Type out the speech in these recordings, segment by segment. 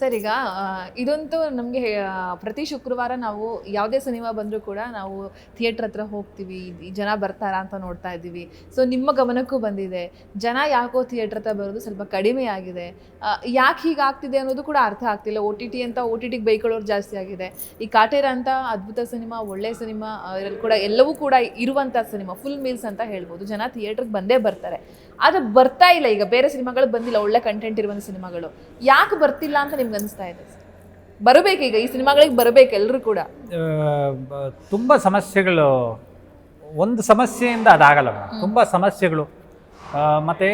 Sir, ಈಗ ಇದಂತೂ ನಮಗೆ ಪ್ರತಿ ಶುಕ್ರವಾರ ನಾವು ಯಾವುದೇ ಸಿನಿಮಾ ಬಂದರೂ ಕೂಡ ನಾವು ಥಿಯೇಟ್ರ್ ಹತ್ರ ಹೋಗ್ತೀವಿ ಜನ ಬರ್ತಾರಾ ಅಂತ ನೋಡ್ತಾ ಇದ್ದೀವಿ. ಸೊ, ನಿಮ್ಮ ಗಮನಕ್ಕೂ ಬಂದಿದೆ. ಜನ ಯಾಕೋ ಥಿಯೇಟ್ರ್ ಹತ್ರ ಬರೋದು ಸ್ವಲ್ಪ ಕಡಿಮೆ ಆಗಿದೆ. ಯಾಕೆ ಹೀಗಾಗ್ತಿದೆ ಅನ್ನೋದು ಕೂಡ ಅರ್ಥ ಆಗ್ತಿಲ್ಲ. ಒ ಟಿ ಟಿ ಅಂತ ಒ ಟಿ ಟಿಗೆ ಬೈಕೊಳ್ಳೋರು ಜಾಸ್ತಿ ಆಗಿದೆ. ಈ ಕಾಟೇರ ಅಂತ ಅದ್ಭುತ ಸಿನಿಮಾ, ಒಳ್ಳೆ ಸಿನಿಮಾ ಇದರಲ್ಲಿ ಕೂಡ ಎಲ್ಲವೂ ಕೂಡ ಇರುವಂಥ ಸಿನಿಮಾ, ಫುಲ್ ಮೀಲ್ಸ್ ಅಂತ ಹೇಳ್ಬೋದು. ಜನ ಥಿಯೇಟ್ರಿಗೆ ಬಂದೇ ಬರ್ತಾರೆ. ಆದರೆ ಬರ್ತಾ ಇಲ್ಲ. ಈಗ ಬೇರೆ ಸಿನಿಮಾಗಳು ಬಂದಿಲ್ಲ ಒಳ್ಳೆ ಕಂಟೆಂಟ್ ಇರುವಂಥ ಸಿನಿಮಾಗಳು. ಯಾಕೆ ಬರ್ತಿಲ್ಲ ಅಂತ ನಿಮ್ಗೆ ಅನಿಸ್ತಾ ಇದೆ? ಬರಬೇಕು ಈಗ ಈ ಸಿನಿಮಾಗಳಿಗೆ ಬರಬೇಕು ಎಲ್ಲರೂ ಕೂಡ. ತುಂಬ ಸಮಸ್ಯೆಗಳು ಒಂದು ಸಮಸ್ಯೆಯಿಂದ ಅದಾಗಲ್ಲ ತುಂಬ ಸಮಸ್ಯೆಗಳು. ಮತ್ತೆ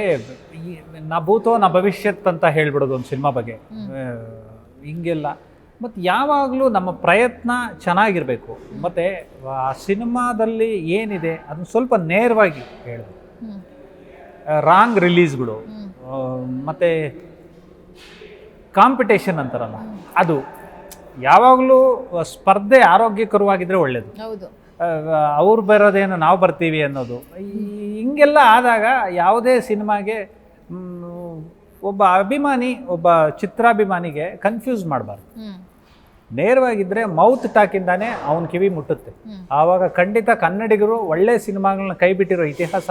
ನ ಭೂತೋ ನಾ ಭವಿಷ್ಯತ್ ಅಂತ ಹೇಳ್ಬಿಡೋದು ಒಂದು ಸಿನಿಮಾ ಬಗ್ಗೆ. ಹಿಂಗೆಲ್ಲ. ಮತ್ತು ಯಾವಾಗಲೂ ನಮ್ಮ ಪ್ರಯತ್ನ ಚೆನ್ನಾಗಿರಬೇಕು. ಮತ್ತು ಆ ಸಿನಿಮಾದಲ್ಲಿ ಏನಿದೆ ಅದನ್ನು ಸ್ವಲ್ಪ ನೇರವಾಗಿ ಹೇಳಬೇಕು. ರಾಂಗ್ ರಿಲೀಸ್ಗಳು. ಮತ್ತು ಕಾಂಪಿಟೇಷನ್ ಅಂತಾರಲ್ಲ. ಅದು ಯಾವಾಗಲೂ ಸ್ಪರ್ಧೆ ಆರೋಗ್ಯಕರವಾಗಿದ್ದರೆ ಒಳ್ಳೆಯದು ಅವ್ರು ಬರೋದೇನು ನಾವು ಬರ್ತೀವಿ ಅನ್ನೋದು. ಹಿಂಗೆಲ್ಲ ಆದಾಗ ಯಾವುದೇ ಸಿನಿಮಾಗೆ ಒಬ್ಬ ಅಭಿಮಾನಿ ಒಬ್ಬ ಚಿತ್ರಾಭಿಮಾನಿಗೆ ಕನ್ಫ್ಯೂಸ್ ಮಾಡಬಾರ್ದು. ನೇರವಾಗಿದ್ದರೆ ಮೌತ್ ಟಾಕಿಂದಾನೇ ಅವನ ಕಿವಿ ಮುಟ್ಟುತ್ತೆ. ಆವಾಗ ಖಂಡಿತ ಕನ್ನಡಿಗರು ಒಳ್ಳೆ ಸಿನಿಮಾಗಳನ್ನ ಕೈ ಬಿಟ್ಟಿರೋ ಇತಿಹಾಸ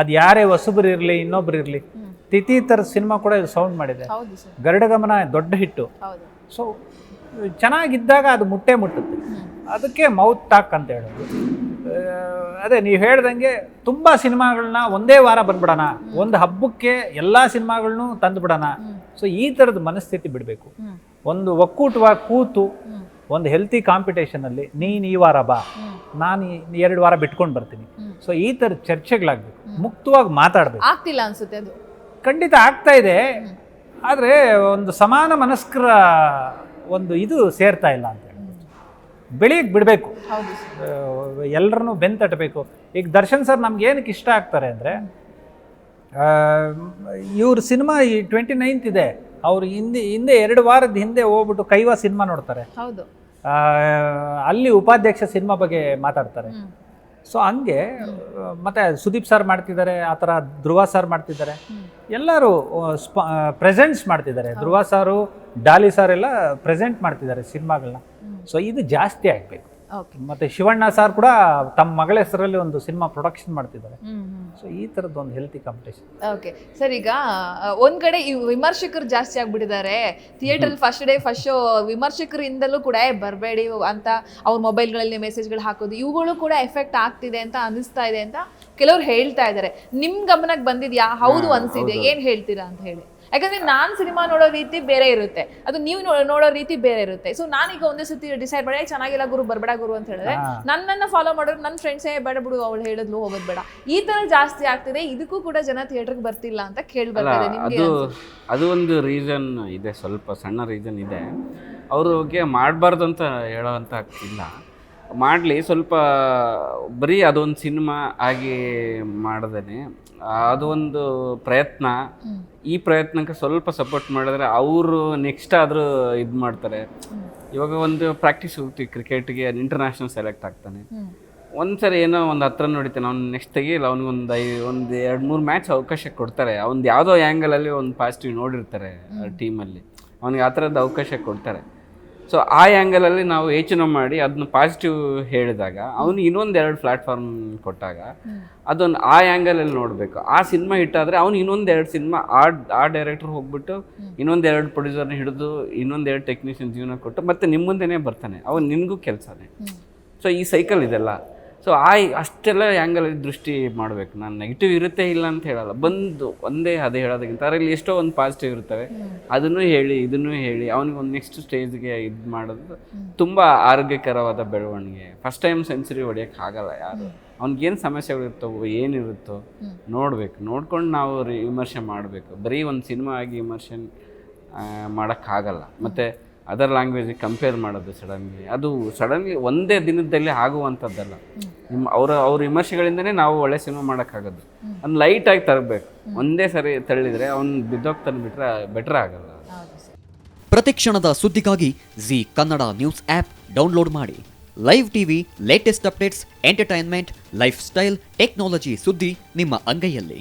ಅದು ಯಾರೇ ಹೊಸಬ್ರು ಇರಲಿ ಇನ್ನೊಬ್ರು ಇರಲಿ. ತಿಥಿ ಥರ ಸಿನಿಮಾ ಕೂಡ ಇದು ಸೌಂಡ್ ಮಾಡಿದೆ. ಗರುಡಗಮನ ದೊಡ್ಡ ಹಿಟ್ಟು. ಸೊ ಚೆನ್ನಾಗಿದ್ದಾಗ ಅದು ಮುಟ್ಟೆ ಮುಟ್ಟುತ್ತೆ. ಅದಕ್ಕೆ ಮೌತ್ ಟಾಕ್ ಅಂತ ಹೇಳೋದು. ಅದೇ ನೀವು ಹೇಳ್ದಂಗೆ ತುಂಬ ಸಿನಿಮಾಗಳನ್ನ ಒಂದೇ ವಾರ ಬಂದ್ಬಿಡೋಣ. ಒಂದು ಹಬ್ಬಕ್ಕೆ ಎಲ್ಲ ಸಿನಿಮಾಗಳನ್ನೂ ತಂದುಬಿಡೋಣ. ಸೊ ಈ ಥರದ ಮನಸ್ಥಿತಿ ಬಿಡಬೇಕು. ಒಂದು ಒಕ್ಕೂಟವಾಗಿ ಕೂತು. ಒಂದು ಹೆಲ್ತಿ ಕಾಂಪಿಟೇಷನಲ್ಲಿ ನೀನು ಈ ವಾರ ಬಾ. ನಾನು ಎರಡು ವಾರ ಬಿಟ್ಕೊಂಡು ಬರ್ತೀನಿ. ಸೊ ಈ ಥರ ಚರ್ಚೆಗಳಾಗಬೇಕು. ಮುಕ್ತವಾಗಿ ಮಾತಾಡಬೇಕು. ಆಗ್ತಿಲ್ಲ ಅನ್ಸುತ್ತೆ ಅದು. ಖಂಡಿತ ಆಗ್ತಾ ಇದೆ. ಆದರೆ ಒಂದು ಸಮಾನ ಮನಸ್ಕರ ಒಂದು ಇದು ಸೇರ್ತಾ ಇಲ್ಲ ಅಂತ ಬೆಳಿಗ್ಗೆ ಬಿಡಬೇಕು. ಎಲ್ಲರನ್ನೂ ಬೆನ್ ತಟ್ಟಬೇಕು ಈಗ ದರ್ಶನ್ ಸರ್ ನಮ್ಗೆ ಏನಕ್ಕೆ ಇಷ್ಟ ಆಗ್ತಾರೆ ಅಂದರೆ ಇವ್ರ ಸಿನಿಮಾ ಈ ಟ್ವೆಂಟಿ ನೈನ್ತ್ ಇದೆ. ಅವ್ರು ಹಿಂದೆ ಹಿಂದೆ ಎರಡು ವಾರದ ಹಿಂದೆ ಹೋಗ್ಬಿಟ್ಟು ಕೈವಾ ಸಿನಿಮಾ ನೋಡ್ತಾರೆ. ಹೌದು. ಅಲ್ಲಿ ಉಪಾಧ್ಯಕ್ಷ ಸಿನಿಮಾ ಬಗ್ಗೆ ಮಾತಾಡ್ತಾರೆ. ಸೊ ಹಂಗೆ ಮತ್ತೆ ಸುದೀಪ್ ಸರ್ ಮಾಡ್ತಿದ್ದಾರೆ ಆ ಥರ ಧ್ರುವ ಸರ್ ಮಾಡ್ತಿದ್ದಾರೆ. ಎಲ್ಲರೂ ಪ್ರೆಸೆಂಟ್ಸ್ ಮಾಡ್ತಿದ್ದಾರೆ. ಧ್ರುವ ಸಾರು ಡಾಲಿ ಸರ್ ಎಲ್ಲ ಪ್ರೆಸೆಂಟ್ ಮಾಡ್ತಿದ್ದಾರೆ ಸಿನಿಮಾಗಳನ್ನ. ಸೊ ಇದು ಜಾಸ್ತಿ ಆಗಬೇಕು. ಮತ್ತೆ ಶಿವಣ್ಣ ಸರ್ ಕೂಡ ತಮ್ಮ ಮಗಳ ಹೆಸರಲ್ಲಿ ಒಂದು ಸಿನಿಮಾ ಪ್ರೊಡಕ್ಷನ್ ಮಾಡ್ತಿದ್ದಾರೆ. ಸೊ ಈ ತರದ ಒಂದು ಹೆಲ್ತಿ ಕಾಂಪಿಟೇಷನ್ ಓಕೆ ಸರ್ ಈಗ ಒಂದ್ ಕಡೆ ಈ ವಿಮರ್ಶಕರು ಜಾಸ್ತಿ ಆಗ್ಬಿಟ್ಟಿದ್ದಾರೆ. Theatre first day first show ವಿಮರ್ಶಕರಿಂದಲೂ ಕೂಡ ಬರಬೇಡಿ ಬರ್ಬೇಡಿ ಅಂತ ಅವ್ರ ಮೊಬೈಲ್ಗಳಲ್ಲಿ ಮೆಸೇಜ್ಗಳು ಹಾಕೋದು ಇವುಗಳು ಕೂಡ ಎಫೆಕ್ಟ್ ಆಗ್ತಿದೆ ಅಂತ ಅನಿಸ್ತಾ ಇದೆ ಅಂತ ಕೆಲವ್ರು ಹೇಳ್ತಾ ಇದ್ದಾರೆ. ನಿಮ್ ಗಮನಕ್ಕೆ ಬಂದಿದ್ಯಾ? ಹೌದು ಅನ್ಸಿದೆ. ಏನ್ ಹೇಳ್ತೀರಾ ಅಂತ ಹೇಳಿ. ಯಾಕಂದ್ರೆ ನಾನ್ ಸಿನಿಮಾ ನೋಡೋ ರೀತಿ ಬೇರೆ ಇರುತ್ತೆ. ಅದು ನೀವು ನೋಡೋ ರೀತಿ ಬೇರೆ ಇರುತ್ತೆ. ಸೊ ನಾನೀಗ ಒಂದೇ ಸತಿ ಡಿಸೈಡ್ ಮಾಡಿ "ಏ, ಚೆನ್ನಾಗಿಲ್ಲ ಗುರು ಬರ್ಬೇಡ ಗುರು ಅಂತ ಹೇಳಿದ್ರೆ. ನನ್ನನ್ನ ಫಾಲೋ ಮಾಡೋರು ನನ್ನ ಫ್ರೆಂಡ್ಸೇ ಬೇಡ ಬಿಡು ಅವಳು ಹೇಳಿದ್ಲು ಹೋಗೋದ್ ಬೇಡ. ಈ ತರ ಜಾಸ್ತಿ ಆಗ್ತಿದೆ. ಇದಕ್ಕೂ ಕೂಡ ಜನ ಥಿಯೇಟರ್ಗೆ ಬರ್ತಿಲ್ಲ ಅಂತ ಕೇಳಿ ಅಲ್ಲ ನಿಮ್ಗೆ ಅದು ಅದು ಒಂದು ರೀಸನ್ ಇದೆ ಸ್ವಲ್ಪ ಸಣ್ಣ ರೀಸನ್ ಇದೆ. ಅವ್ರಿಗೆ ಮಾಡಬಾರ್ದು ಅಂತ ಹೇಳೋವಂಥ ಇಲ್ಲ. ಮಾಡಲಿ ಸ್ವಲ್ಪ ಬರೀ ಅದೊಂದು ಸಿನಿಮಾ ಆಗಿ ಮಾಡ್ದೇನೆ. ಅದು ಒಂದು ಪ್ರಯತ್ನ. ಈ ಪ್ರಯತ್ನಕ್ಕೆ ಸ್ವಲ್ಪ ಸಪೋರ್ಟ್ ಮಾಡಿದ್ರೆ ಅವರು ನೆಕ್ಸ್ಟ್ ಆದರೂ ಇದು ಮಾಡ್ತಾರೆ. ಇವಾಗ ಒಂದು ಪ್ರಾಕ್ಟೀಸ್ ಹೋಗ್ತೀವಿ ಕ್ರಿಕೆಟ್ಗೆ ಇಂಟರ್ನ್ಯಾಷನಲ್ ಸೆಲೆಕ್ಟ್ ಆಗ್ತಾನೆ. ಒಂದು ಒಂದ್ಸರಿ ಏನೋ ಒಂದು ಹತ್ರ ನೋಡಿತಾನೆ ಅವ್ನು ನೆಕ್ಸ್ಟ್ ತೆಗಿಲ್ಲ ಅವ್ನಿಗೊಂದು ಐ ಒಂದು ಎರಡು ಮೂರು ಮ್ಯಾಚ್ ಅವಕಾಶ ಕೊಡ್ತಾರೆ. ಅವ್ನು ಯಾವುದೋ ಆ್ಯಂಗಲಲ್ಲಿ ಒಂದು ಪಾಸಿಟಿವ್ ನೋಡಿರ್ತಾರೆ ಟೀಮಲ್ಲಿ ಅವ್ನಿಗೆ ಆ ಥರದ್ದು ಅವಕಾಶ ಕೊಡ್ತಾರೆ. ಸೊ ಆ ಆ್ಯಂಗಲಲ್ಲಿ ನಾವು ಯೋಚನೆ ಮಾಡಿ ಅದನ್ನ ಪಾಸಿಟಿವ್ ಹೇಳಿದಾಗ ಅವನು ಇನ್ನೊಂದು ಎರಡು ಪ್ಲ್ಯಾಟ್ಫಾರ್ಮ್ ಕೊಟ್ಟಾಗ ಅದೊಂದು ಆ ಆ್ಯಂಗಲಲ್ಲಿ ನೋಡಬೇಕು. ಆ ಸಿನಿಮಾ ಇಟ್ಟಾದರೆ ಅವ್ನು ಇನ್ನೊಂದು ಎರಡು ಸಿನಿಮಾ ಆ ಆ ಡೈರೆಕ್ಟರ್ ಹೋಗ್ಬಿಟ್ಟು ಇನ್ನೊಂದು ಎರಡು ಪ್ರೊಡ್ಯೂಸರ್ನ ಹಿಡಿದು ಇನ್ನೊಂದು ಎರಡು ಟೆಕ್ನಿಷಿಯನ್ ಜೀವನ ಕೊಟ್ಟು ಮತ್ತೆ ನಿಮ್ಮ ಮುಂದೆನೇ ಬರ್ತಾನೆ. ಅವನು ನಿನಗೂ ಕೆಲಸನೇ. ಸೊ ಈ ಸೈಕಲ್ ಇದೆಲ್ಲ. ಸೊ ಆ ಅಷ್ಟೆಲ್ಲ ಆ್ಯಂಗಲಲ್ಲಿ ದೃಷ್ಟಿ ಮಾಡಬೇಕು. ನಾನು ನೆಗೆಟಿವ್ ಇರುತ್ತೆ ಇಲ್ಲ ಅಂತ ಹೇಳಲ್ಲ. ಬಂದು ಒಂದೇ ಅದೇ ಹೇಳೋದಕ್ಕಿಂತ ಅದರಲ್ಲಿ ಎಷ್ಟೋ ಒಂದು ಪಾಸಿಟಿವ್ ಇರ್ತವೆ. ಅದನ್ನು ಹೇಳಿ ಇದನ್ನು ಹೇಳಿ ಅವನಿಗೆ ಒಂದು ನೆಕ್ಸ್ಟ್ ಸ್ಟೇಜ್ಗೆ ಇದು ಮಾಡೋದು ತುಂಬ ಆರೋಗ್ಯಕರವಾದ ಬೆಳವಣಿಗೆ. ಫಸ್ಟ್ ಟೈಮ್ ಸೆಂಚುರಿ ಹೊಡಿಯೋಕ್ಕೆ ಆಗಲ್ಲ ಯಾರು. ಅವ್ನಿಗೇನು ಸಮಸ್ಯೆಗಳಿರ್ತವೋ ಏನಿರುತ್ತೋ ನೋಡಬೇಕು. ನೋಡ್ಕೊಂಡು ನಾವು ರಿ- ವಿಮರ್ಶೆ ಮಾಡಬೇಕು. ಬರೀ ಒಂದು ಸಿನಿಮಾ ಆಗಿ ವಿಮರ್ಶೆ ಮಾಡೋಕ್ಕಾಗಲ್ಲ ಮತ್ತು ಅದರ್ ಲ್ಯಾಂಗ್ವೇಜಿಗೆ ಕಂಪೇರ್ ಮಾಡೋದು ಸಡನ್ಲಿ ಅದು ಸಡನ್ಲಿ ಒಂದೇ ದಿನದಲ್ಲಿ ಆಗುವಂಥದ್ದಲ್ಲ. ನಿಮ್ಮ ಅವರ ಅವ್ರ ವಿಮರ್ಶೆಗಳಿಂದನೇ ನಾವು ಒಳ್ಳೆ ಸಿನಿಮಾ ಮಾಡೋಕ್ಕಾಗೋದು. ಅವ್ನು ಲೈಟಾಗಿ ತರಬೇಕು. ಒಂದೇ ಸರಿ ತಳ್ಳಿದರೆ ಅವ್ನು ಬಿದ್ದೋಗ್ತಾನೆ ಬಿಟ್ರೆ ಬೆಟ್ರ್ ಆಗಲ್ಲ. ಪ್ರತಿಕ್ಷಣದ ಪ್ರತಿ ಕ್ಷಣದ ಸುದ್ದಿಗಾಗಿ Zee Kannada news app download ಮಾಡಿ. Live TV latest updates entertainment lifestyle technology ಸುದ್ದಿ ನಿಮ್ಮ ಅಂಗೈಯಲ್ಲಿ.